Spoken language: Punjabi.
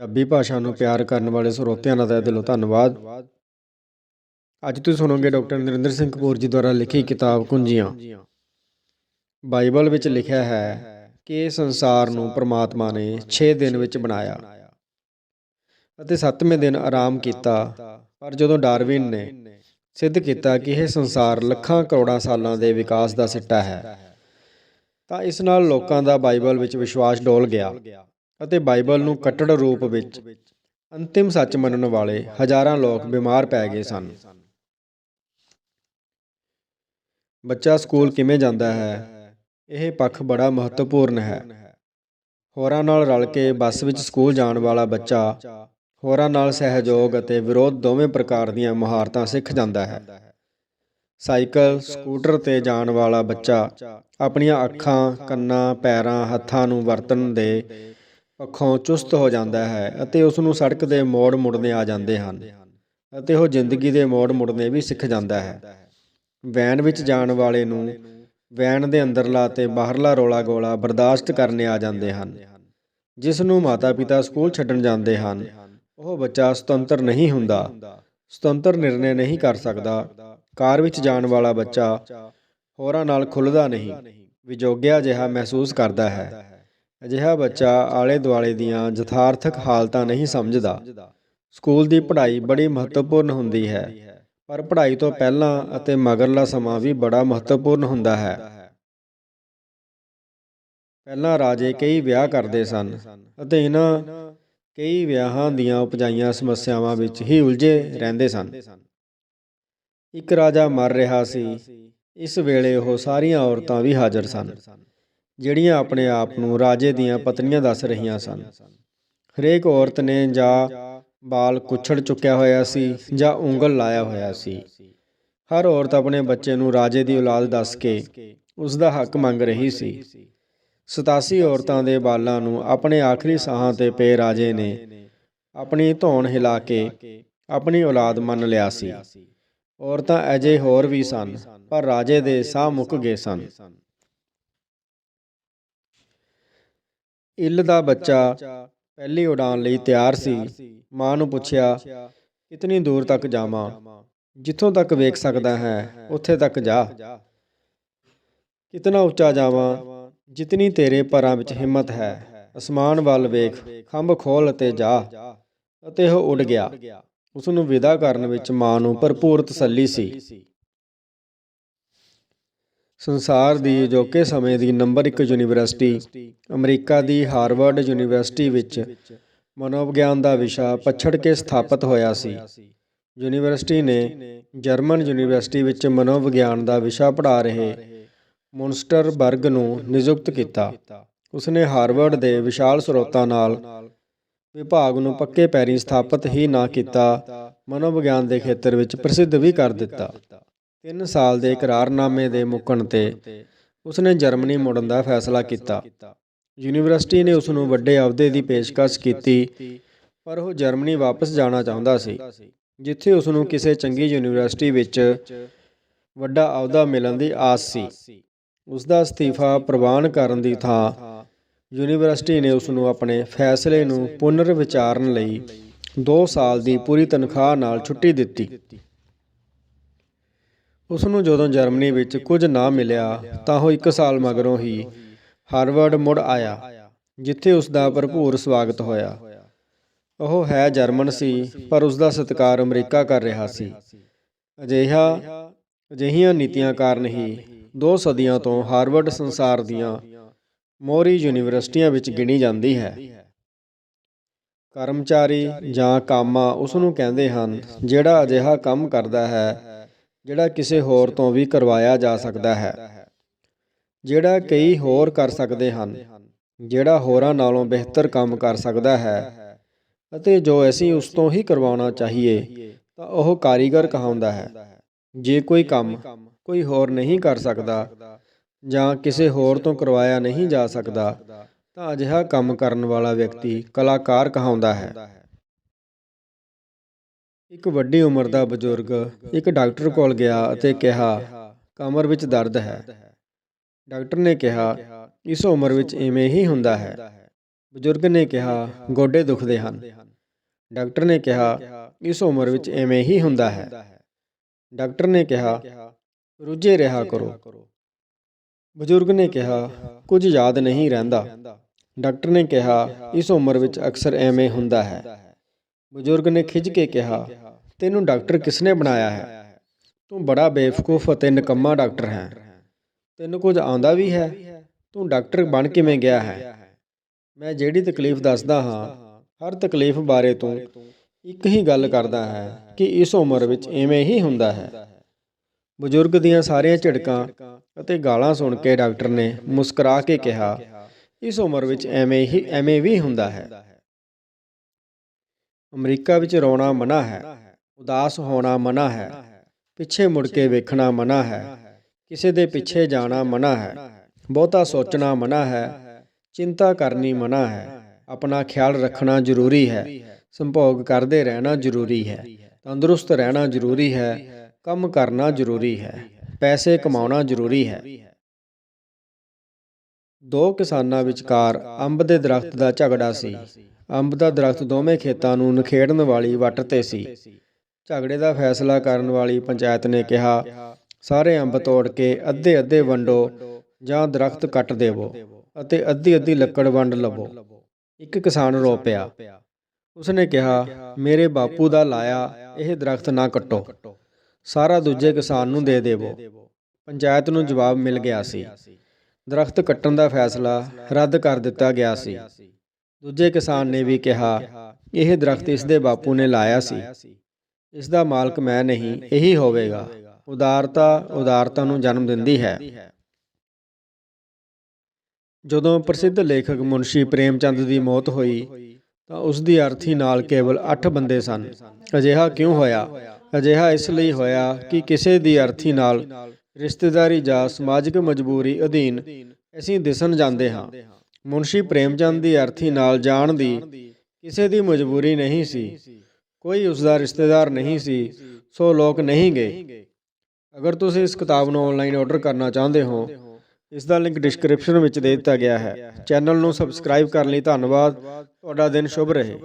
ਪੰਜਾਬੀ ਭਾਸ਼ਾ ਨੂੰ ਪਿਆਰ ਕਰਨ ਵਾਲੇ ਸਰੋਤਿਆਂ ਦਾ ਤਹਿ ਦਿਲੋਂ ਧੰਨਵਾਦ। ਅੱਜ ਤੁਸੀਂ ਸੁਣੋਗੇ ਡਾਕਟਰ ਨਰਿੰਦਰ ਸਿੰਘ ਕਪੂਰ ਜੀ ਦੁਆਰਾ ਲਿਖੀ ਕਿਤਾਬ ਕੁੰਜੀਆਂ। ਬਾਈਬਲ ਵਿੱਚ ਲਿਖਿਆ ਹੈ ਕਿ ਸੰਸਾਰ ਨੂੰ ਪ੍ਰਮਾਤਮਾ ਨੇ 6 ਦਿਨ ਵਿੱਚ ਬਣਾਇਆ ਅਤੇ 7ਵੇਂ ਦਿਨ ਆਰਾਮ ਕੀਤਾ, ਪਰ ਜਦੋਂ ਡਾਰਵਿਨ ਨੇ ਸਿੱਧ ਕੀਤਾ ਕਿ ਇਹ ਸੰਸਾਰ ਲੱਖਾਂ ਕਰੋੜਾਂ ਸਾਲਾਂ ਦੇ ਵਿਕਾਸ ਦਾ ਸਿੱਟਾ ਹੈ, ਤਾਂ ਇਸ ਨਾਲ ਲੋਕਾਂ ਦਾ ਬਾਈਬਲ ਵਿੱਚ ਵਿਸ਼ਵਾਸ ਡੋਲ ਗਿਆ। ਅਤੇ ਬਾਈਬਲ ਨੂੰ ਕੱਟੜ ਰੂਪ ਵਿੱਚ ਅੰਤਿਮ ਸੱਚ ਮੰਨਣ ਵਾਲੇ ਹਜ਼ਾਰਾਂ ਲੋਕ ਬਿਮਾਰ ਪੈ ਗਏ ਸਨ। ਬੱਚਾ ਸਕੂਲ ਕਿਵੇਂ ਜਾਂਦਾ ਹੈ? ਇਹ ਪੱਖ ਬੜਾ ਮਹੱਤਵਪੂਰਨ ਹੈ। ਹੋਰਾਂ ਨਾਲ ਰਲ ਕੇ ਬੱਸ ਵਿੱਚ ਸਕੂਲ ਜਾਣ ਵਾਲਾ ਬੱਚਾ ਹੋਰਾਂ ਨਾਲ ਸਹਿਯੋਗ ਅਤੇ ਵਿਰੋਧ ਦੋਵੇਂ ਪ੍ਰਕਾਰ ਦੀਆਂ ਮਹਾਰਤਾਂ ਸਿੱਖ ਜਾਂਦਾ ਹੈ। ਸਾਈਕਲ, ਸਕੂਟਰ ਤੇ ਜਾਣ ਵਾਲਾ ਬੱਚਾ ਆਪਣੀਆਂ ਅੱਖਾਂ, ਕੰਨਾਂ, ਪੈਰਾਂ, ਹੱਥਾਂ ਨੂੰ ਵਰਤਣ ਦੇ ਪੱਖੋਂ ਚੁਸਤ ਹੋ ਜਾਂਦਾ ਹੈ ਅਤੇ ਉਸ ਨੂੰ ਸੜਕ ਦੇ ਮੋੜ ਮੁੜਨੇ ਆ ਜਾਂਦੇ ਹਨ ਅਤੇ ਉਹ ਜ਼ਿੰਦਗੀ ਦੇ ਮੋੜ ਮੁੜਨੇ ਵੀ ਸਿੱਖ ਜਾਂਦਾ ਹੈ। ਵੈਨ ਵਿੱਚ ਜਾਣ ਵਾਲੇ ਨੂੰ ਵੈਨ ਦੇ ਅੰਦਰਲਾ ਤੇ ਬਾਹਰਲਾ ਰੋਲਾ ਗੋਲਾ ਬਰਦਾਸ਼ਤ ਕਰਨੇ ਆ ਜਾਂਦੇ ਹਨ, ਜਿਸ ਨੂੰ ਮਾਤਾ-ਪਿਤਾ ਸਕੂਲ ਛੱਡਣ ਜਾਂਦੇ ਹਨ। ਉਹ ਬੱਚਾ ਸੁਤੰਤਰ ਨਹੀਂ ਹੁੰਦਾ, ਸੁਤੰਤਰ ਨਿਰਣੇ ਨਹੀਂ ਕਰ ਸਕਦਾ, ਕਾਰ ਵਿੱਚ ਜਾਣ ਵਾਲਾ ਬੱਚਾ ਹੋਰਾਂ ਨਾਲ ਖੁੱਲਦਾ ਨਹੀਂ, ਵਿਜੋਗਿਆ ਜਿਹਾ ਮਹਿਸੂਸ ਕਰਦਾ ਹੈ। ਅਜਿਹਾ ਬੱਚਾ ਆਲੇ ਦੁਆਲੇ ਦੀਆਂ ਯਥਾਰਥਕ ਹਾਲਤਾਂ ਨਹੀਂ ਸਮਝਦਾ। ਸਕੂਲ ਦੀ ਪੜ੍ਹਾਈ ਬੜੀ ਮਹੱਤਵਪੂਰਨ ਹੁੰਦੀ ਹੈ, ਪਰ ਪੜ੍ਹਾਈ ਤੋਂ ਪਹਿਲਾਂ ਅਤੇ ਮਗਰਲਾ ਸਮਾਂ ਵੀ ਬੜਾ ਮਹੱਤਵਪੂਰਨ ਹੁੰਦਾ ਹੈ। ਪਹਿਲਾਂ ਰਾਜੇ ਕਈ ਵਿਆਹ ਕਰਦੇ ਸਨ ਅਤੇ ਇਹਨਾਂ ਕਈ ਵਿਆਹਾਂ ਦੀਆਂ ਉਪਜਾਈਆਂ ਸਮੱਸਿਆਵਾਂ ਵਿੱਚ ਹੀ ਉਲਝੇ ਰਹਿੰਦੇ ਸਨ। ਇੱਕ ਰਾਜਾ ਮਰ ਰਿਹਾ ਸੀ, ਇਸ ਵੇਲੇ ਉਹ ਸਾਰੀਆਂ ਔਰਤਾਂ ਵੀ ਹਾਜ਼ਰ ਸਨ। ਜਿਹੜੀਆਂ ਆਪਣੇ ਆਪ ਨੂੰ ਰਾਜੇ ਦੀਆਂ ਪਤਨੀਆਂ ਦੱਸ ਰਹੀਆਂ ਸਨ। ਹਰੇਕ ਔਰਤ ਨੇ ਜਾਂ ਬਾਲ ਕੁੱਛੜ ਚੁੱਕਿਆ ਹੋਇਆ ਸੀ ਜਾਂ ਉਂਗਲ ਲਾਇਆ ਹੋਇਆ ਸੀ। ਹਰ ਔਰਤ ਆਪਣੇ ਬੱਚੇ ਨੂੰ ਰਾਜੇ ਦੀ ਔਲਾਦ ਦੱਸ ਕੇ ਉਸ ਦਾ ਹੱਕ ਮੰਗ ਰਹੀ ਸੀ। 87 ਔਰਤਾਂ ਦੇ ਬਾਲਾਂ ਨੂੰ ਆਪਣੇ ਆਖਰੀ ਸਾਹਾਂ ਤੇ ਪਏ ਰਾਜੇ ਨੇ ਆਪਣੀ ਧੌਣ ਹਿਲਾ ਕੇ ਆਪਣੀ ਔਲਾਦ ਮੰਨ ਲਿਆ ਸੀ। ਔਰਤਾਂ ਅਜੇ ਹੋਰ ਵੀ ਸਨ, ਪਰ ਰਾਜੇ ਦੇ ਸਾਹ ਮੁੱਕ ਗਏ ਸਨ। ਇੱਲ ਦਾ ਬੱਚਾ ਪਹਿਲੀ ਉਡਾਨ ਲਈ ਤਿਆਰ ਸੀ। ਮਾਂ ਨੂੰ ਪੁੱਛਿਆ, ਕਿਤਨੀ ਦੂਰ ਤੱਕ ਜਾਵਾਂ? ਜਿੱਥੋਂ ਤੱਕ ਵੇਖ ਸਕਦਾ ਹੈ, ਉੱਥੇ ਤੱਕ ਜਾ। ਕਿਤਨਾ ਉੱਚਾ ਜਾਵਾਂ? ਜਿਤਨੀ ਤੇਰੇ ਪਰਾਂ ਵਿੱਚ ਹਿੰਮਤ ਹੈ। ਅਸਮਾਨ ਵੱਲ ਵੇਖ, ਖੰਭ ਖੋਲ ਅਤੇ ਜਾ। ਅਤੇ ਉਹ ਉੱਡ ਗਿਆ। ਉਸ ਨੂੰ ਵਿਦਾ ਕਰਨ ਵਿੱਚ ਮਾਂ ਨੂੰ ਭਰਪੂਰ ਤਸੱਲੀ ਸੀ। ਸੰਸਾਰ ਦੀ ਅਜੋਕੇ ਸਮੇਂ ਦੀ ਨੰਬਰ 1 ਯੂਨੀਵਰਸਿਟੀ, ਅਮਰੀਕਾ ਦੀ ਹਾਰਵਰਡ ਯੂਨੀਵਰਸਿਟੀ ਵਿੱਚ ਮਨੋਵਿਗਿਆਨ ਦਾ ਵਿਸ਼ਾ ਪਛੜ ਕੇ ਸਥਾਪਿਤ ਹੋਇਆ ਸੀ। ਯੂਨੀਵਰਸਿਟੀ ਨੇ ਜਰਮਨ ਯੂਨੀਵਰਸਿਟੀ ਵਿੱਚ ਮਨੋਵਿਗਿਆਨ ਦਾ ਵਿਸ਼ਾ ਪੜ੍ਹਾ ਰਹੇ ਮੁਨਸਟਰ ਬਰਗ ਨੂੰ ਨਿਯੁਕਤ ਕੀਤਾ। ਉਸਨੇ ਹਾਰਵਰਡ ਦੇ ਵਿਸ਼ਾਲ ਸਰੋਤਾਂ ਨਾਲ ਵਿਭਾਗ ਨੂੰ ਪੱਕੇ ਪੈਰੀ ਸਥਾਪਿਤ ਹੀ ਨਾ ਕੀਤਾ, ਮਨੋਵਿਗਿਆਨ ਦੇ ਖੇਤਰ ਵਿੱਚ ਪ੍ਰਸਿੱਧ ਵੀ ਕਰ ਦਿੱਤਾ। 3 ਸਾਲ ਦੇ ਇਕਰਾਰਨਾਮੇ ਦੇ ਮੁੱਕਣ ਤੇ ਉਸਨੇ ਜਰਮਨੀ ਮੁੜਨ ਦਾ ਫੈਸਲਾ ਕੀਤਾ। ਯੂਨੀਵਰਸਿਟੀ ਨੇ ਉਸ ਨੂੰ ਵੱਡੇ ਅਹੁਦੇ ਦੀ ਪੇਸ਼ਕਸ਼ ਕੀਤੀ, ਪਰ ਉਹ ਜਰਮਨੀ ਵਾਪਸ ਜਾਣਾ ਚਾਹੁੰਦਾ ਸੀ, ਜਿੱਥੇ ਉਸ ਨੂੰ ਕਿਸੇ ਚੰਗੀ ਯੂਨੀਵਰਸਿਟੀ ਵਿੱਚ ਵੱਡਾ ਅਹੁਦਾ ਮਿਲਣ ਦੀ ਆਸ ਸੀ। ਉਸ ਦਾ ਅਸਤੀਫਾ ਪ੍ਰਵਾਨ ਕਰਨ ਦੀ ਥਾਂ ਯੂਨੀਵਰਸਿਟੀ ਨੇ ਉਸ ਨੂੰ ਆਪਣੇ ਫੈਸਲੇ ਨੂੰ ਪੁਨਰ ਵਿਚਾਰਨ ਲਈ 2 ਸਾਲ ਦੀ ਪੂਰੀ ਤਨਖਾਹ ਨਾਲ ਛੁੱਟੀ ਦਿੱਤੀ। ਉਸ ਨੂੰ ਜਦੋਂ ਜਰਮਨੀ ਵਿੱਚ ਕੁਝ ਨਾ ਮਿਲਿਆ ਤਾਂ ਉਹ 1 ਸਾਲ ਮਗਰੋਂ ਹੀ ਹਾਰਵਰਡ ਮੁੜ ਆਇਆ, ਜਿੱਥੇ ਉਸ ਦਾ ਭਰਪੂਰ ਸਵਾਗਤ ਹੋਇਆ। ਉਹ ਹੈ ਜਰਮਨ ਸੀ, ਪਰ ਉਸ ਦਾ ਸਤਿਕਾਰ ਅਮਰੀਕਾ ਕਰ ਰਿਹਾ ਸੀ। ਅਜਿਹਾ, ਅਜਿਹੀਆਂ ਨੀਤੀਆਂ ਕਾਰਨ ਹੀ ਦੋ ਸਦੀਆਂ ਤੋਂ ਹਾਰਵਰਡ ਸੰਸਾਰ ਦੀਆਂ ਮੋਹਰੀ ਯੂਨੀਵਰਸਿਟੀਆਂ ਵਿੱਚ ਗਿਣੀ ਜਾਂਦੀ ਹੈ। ਕਰਮਚਾਰੀ ਜਾਂ ਕਾਮਾ ਉਸ ਨੂੰ ਕਹਿੰਦੇ ਹਨ, ਜਿਹੜਾ ਅਜਿਹਾ ਕੰਮ ਕਰਦਾ ਹੈ ਜਿਹੜਾ ਕਿਸੇ ਹੋਰ ਤੋਂ ਵੀ ਕਰਵਾਇਆ ਜਾ ਸਕਦਾ ਹੈ। ਜਿਹੜਾ ਕਈ ਹੋਰ ਕਰ ਸਕਦੇ ਹਨ, ਜਿਹੜਾ ਹੋਰਾਂ ਨਾਲੋਂ ਬਿਹਤਰ ਕੰਮ ਕਰ ਸਕਦਾ ਹੈ ਅਤੇ ਜੋ ਅਸੀਂ ਉਸ ਤੋਂ ਹੀ ਕਰਵਾਉਣਾ ਚਾਹੀਏ, ਤਾਂ ਉਹ ਕਾਰੀਗਰ ਕਹਾਉਂਦਾ ਹੈ। ਜੇ ਕੋਈ ਕੰਮ ਕੋਈ ਹੋਰ ਨਹੀਂ ਕਰ ਸਕਦਾ ਜਾਂ ਕਿਸੇ ਹੋਰ ਤੋਂ ਕਰਵਾਇਆ ਨਹੀਂ ਜਾ ਸਕਦਾ, ਤਾਂ ਅਜਿਹਾ ਕੰਮ ਕਰਨ ਵਾਲਾ ਵਿਅਕਤੀ ਕਲਾਕਾਰ ਕਹਾਉਂਦਾ ਹੈ। ਇੱਕ ਵੱਡੀ ਉਮਰ ਦਾ ਬਜ਼ੁਰਗ ਇੱਕ ਡਾਕਟਰ ਕੋਲ ਗਿਆ ਅਤੇ ਕਿਹਾ, ਕਮਰ ਵਿੱਚ ਦਰਦ ਹੈ। ਡਾਕਟਰ ਨੇ ਕਿਹਾ, ਇਸ ਉਮਰ ਵਿੱਚ ਇਵੇਂ ਹੀ ਹੁੰਦਾ ਹੈ। ਬਜ਼ੁਰਗ ਨੇ ਕਿਹਾ, ਗੋਡੇ ਦੁਖਦੇ ਹਨ। ਡਾਕਟਰ ਨੇ ਕਿਹਾ, ਇਸ ਉਮਰ ਵਿੱਚ ਇਵੇਂ ਹੀ ਹੁੰਦਾ ਹੈ। ਡਾਕਟਰ ਨੇ ਕਿਹਾ, ਰੁੱਝੇ ਰਿਹਾ ਕਰੋ। ਬਜ਼ੁਰਗ ਨੇ ਕਿਹਾ, ਕੁਝ ਯਾਦ ਨਹੀਂ ਰਹਿੰਦਾ। ਡਾਕਟਰ ਨੇ ਕਿਹਾ, ਇਸ ਉਮਰ ਵਿੱਚ ਅਕਸਰ ਐਵੇਂ ਹੁੰਦਾ ਹੈ। ਬਜ਼ੁਰਗ ਨੇ ਖਿੱਚ ਕੇ ਕਿਹਾ, ਤੈਨੂੰ ਡਾਕਟਰ ਕਿਸਨੇ ਬਣਾਇਆ ਹੈ? ਤੂੰ ਬੜਾ ਬੇਵਕੂਫ ਅਤੇ ਨਿਕੰਮਾ ਡਾਕਟਰ ਹੈ। ਤੈਨੂੰ ਕੁਝ ਆਉਂਦਾ ਵੀ ਹੈ? ਤੂੰ ਡਾਕਟਰ ਬਣ ਕਿਵੇਂ ਗਿਆ ਹੈ? ਮੈਂ ਜਿਹੜੀ ਤਕਲੀਫ ਦੱਸਦਾ ਹਾਂ, ਹਰ ਤਕਲੀਫ ਬਾਰੇ ਤੂੰ ਇੱਕ ਹੀ ਗੱਲ ਕਰਦਾ ਹੈ ਕਿ ਇਸ ਉਮਰ ਵਿੱਚ ਐਵੇਂ ਹੀ ਹੁੰਦਾ ਹੈ। ਬਜ਼ੁਰਗ ਦੀਆਂ ਸਾਰੀਆਂ ਝਿੜਕਾਂ ਅਤੇ ਗਾਲਾਂ ਸੁਣ ਕੇ ਡਾਕਟਰ ਨੇ ਮੁਸਕਰਾ ਕੇ ਕਿਹਾ, ਇਸ ਉਮਰ ਵਿੱਚ ਐਵੇਂ ਹੀ, ਐਵੇਂ ਵੀ ਹੁੰਦਾ ਹੈ। ਅਮਰੀਕਾ ਵਿੱਚ ਰੋਣਾ ਮਨਾ ਹੈ, ਉਦਾਸ ਹੋਣਾ ਮਨਾ ਹੈ, ਪਿੱਛੇ ਮੁੜ ਕੇ ਵੇਖਣਾ ਮਨਾ ਹੈ, ਕਿਸੇ ਦੇ ਪਿੱਛੇ ਜਾਣਾ ਮਨਾ ਹੈ, ਬਹੁਤਾ ਸੋਚਣਾ ਮਨਾ ਹੈ, ਚਿੰਤਾ ਕਰਨੀ ਮਨਾ ਹੈ, ਆਪਣਾ ਖਿਆਲ ਰੱਖਣਾ ਜ਼ਰੂਰੀ ਹੈ, ਸੰਭੋਗ ਕਰਦੇ ਰਹਿਣਾ ਜ਼ਰੂਰੀ ਹੈ, ਤੰਦਰੁਸਤ ਰਹਿਣਾ ਜ਼ਰੂਰੀ ਹੈ, ਕੰਮ ਕਰਨਾ ਜ਼ਰੂਰੀ ਹੈ, ਪੈਸੇ ਕਮਾਉਣਾ ਜ਼ਰੂਰੀ ਹੈ। ਦੋ ਕਿਸਾਨਾਂ ਵਿਚਕਾਰ ਅੰਬ ਦੇ ਦਰਖਤ ਦਾ ਝਗੜਾ ਸੀ। ਅੰਬ ਦਾ ਦਰਖਤ ਦੋਵੇਂ ਖੇਤਾਂ ਨੂੰ ਨਖੇੜਨ ਵਾਲੀ ਵੱਟ ਤੇ ਸੀ। ਝਗੜੇ ਦਾ ਫੈਸਲਾ ਕਰਨ ਵਾਲੀ ਪੰਚਾਇਤ ਨੇ ਕਿਹਾ, ਸਾਰੇ ਅੰਬ ਤੋੜ ਕੇ ਅੱਧੇ ਅੱਧੇ ਵੰਡੋ ਜਾਂ ਦਰਖਤ ਕੱਟ ਦੇਵੋ ਅਤੇ ਅੱਧੀ ਅੱਧੀ ਲੱਕੜ ਵੰਡ ਲਵੋ। ਇੱਕ ਕਿਸਾਨ ਰੋ ਪਿਆ ਉਸਨੇ ਕਿਹਾ, ਮੇਰੇ ਬਾਪੂ ਦਾ ਲਾਇਆ, ਇਹ ਦਰਖਤ ਨਾ ਕੱਟੋ। ਸਾਰਾ ਦੂਜੇ ਕਿਸਾਨ ਨੂੰ ਦੇ ਦੇਵੋ। ਪੰਚਾਇਤ ਨੂੰ ਜਵਾਬ ਮਿਲ ਗਿਆ ਸੀ। ਦਰਖਤ ਕੱਟਣ ਦਾ ਫੈਸਲਾ ਰੱਦ ਕਰ ਦਿੱਤਾ ਗਿਆ ਸੀ। ਦੂਜੇ ਕਿਸਾਨ ਨੇ ਵੀ ਕਿਹਾ, ਇਹ ਦਰਖਤ ਇਸ ਦੇ ਬਾਪੂ ਨੇ ਲਾਇਆ ਸੀ। ਇਸ ਦਾ ਮਾਲਕ ਮੈਂ ਨਹੀਂ, ਇਹੀ ਹੋਵੇਗਾ। ਉਦਾਰਤਾ ਉਦਾਰਤਾ ਨੂੰ ਜਨਮ ਦਿੰਦੀ ਹੈ। ਜਦੋਂ ਪ੍ਰਸਿੱਧ ਲੇਖਕ ਮੁਨਸ਼ੀ ਪ੍ਰੇਮਚੰਦ ਦੀ ਮੌਤ ਹੋਈ, ਤਾਂ ਉਸ ਦੀ ਅਰਥੀ ਨਾਲ ਕੇਵਲ 8 ਬੰਦੇ ਸਨ। ਅਜਿਹਾ ਕਿਉਂ ਹੋਇਆ? ਅਜਿਹਾ ਇਸ ਲਈ ਹੋਇਆ ਕਿ ਕਿਸੇ ਦੀ ਅਰਥੀ ਨਾਲ ਰਿਸ਼ਤੇਦਾਰੀ ਜਾਂ ਸਮਾਜਿਕ ਮਜਬੂਰੀ ਅਧੀਨ ਅਸੀਂ ਦਿਸਣ ਜਾਂਦੇ ਹਾਂ। ਮੁਨਸ਼ੀ ਪ੍ਰੇਮਚੰਦ ਦੀ ਅਰਥੀ ਨਾਲ ਜਾਣ ਦੀ ਕਿਸੇ ਦੀ ਮਜਬੂਰੀ ਨਹੀਂ ਸੀ। ਕੋਈ ਉਸ ਦਾ ਰਿਸ਼ਤੇਦਾਰ ਨਹੀਂ ਸੀ, ਸੋ ਲੋਕ ਨਹੀਂ ਗਏ। ਅਗਰ ਤੁਸੀਂ ਇਸ ਕਿਤਾਬ ਨੂੰ ਆਨਲਾਈਨ ਆਰਡਰ ਕਰਨਾ ਚਾਹੁੰਦੇ ਹੋ ਇਸ ਦਾ ਲਿੰਕ ਡਿਸਕ੍ਰਿਪਸ਼ਨ ਵਿੱਚ ਦੇ ਦਿੱਤਾ ਗਿਆ ਹੈ। ਚੈਨਲ ਨੂੰ ਸਬਸਕ੍ਰਾਈਬ ਕਰਨ ਲਈ ਧੰਨਵਾਦ। ਤੁਹਾਡਾ ਦਿਨ ਸ਼ੁਭ ਰਹੇ।